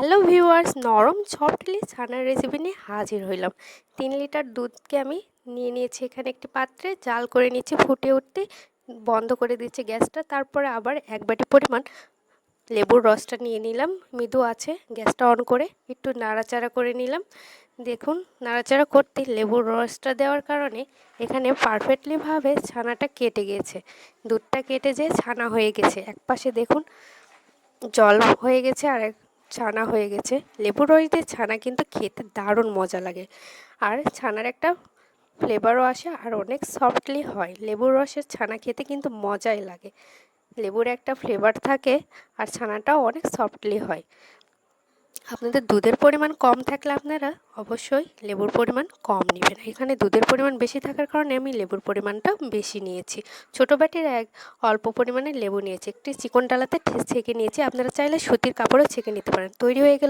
Hello viewers, নরম softly ছানার recipe নিয়ে হাজির হইলাম। তিন লিটার দুধকে আমি নিয়ে নিয়েছি এখানে একটি পাত্রে, জাল করে নিচ্ছি ফুটে উঠতে বন্ধ করে দিচ্ছি গ্যাসটা। তারপরে আবার এক বাটি পরিমাণ লেবুর রসটা নিয়ে নিলাম। মৃদু আছে, গ্যাসটা অন করে একটু নাড়াচাড়া করে নিলাম। দেখুন, নাড়াচাড়া করতে লেবুর রসটা দেওয়ার কারণে এখানে পারফেক্টলিভাবে ছানাটা কেটে গেছে। দুধটা কেটে যেয়ে ছানা হয়ে গেছে। এক পাশে দেখুন, জল হয়ে গেছে আর এক ছানা হয়ে গেছে। লেবু রস দিয়ে ছানা কিন্তু খেতে দারুণ মজা লাগে। আর ছানার একটা ফ্লেভারও আসে আর অনেক সফটলি হয়। লেবুর রসের ছানা খেতে কিন্তু মজাই লাগে। লেবুর একটা ফ্লেভার থাকে আর ছানাটাও অনেক সফটলি হয়। আপনাদের দুধের পরিমাণ কম থাকলে আপনারা অবশ্যই লেবুর পরিমাণ কম নেবেন। এখানে দুধের পরিমাণ বেশি থাকার কারণে আমি লেবুর পরিমাণটা বেশি নিয়েছি। ছোটো বাটির এক অল্প পরিমাণে লেবু নিয়েছি। একটি চিকন ডালাতে ছেঁকে নিয়েছি। আপনারা চাইলে সুতির কাপড়ও ছেঁকে নিতে পারেন। তৈরি হয়ে গেল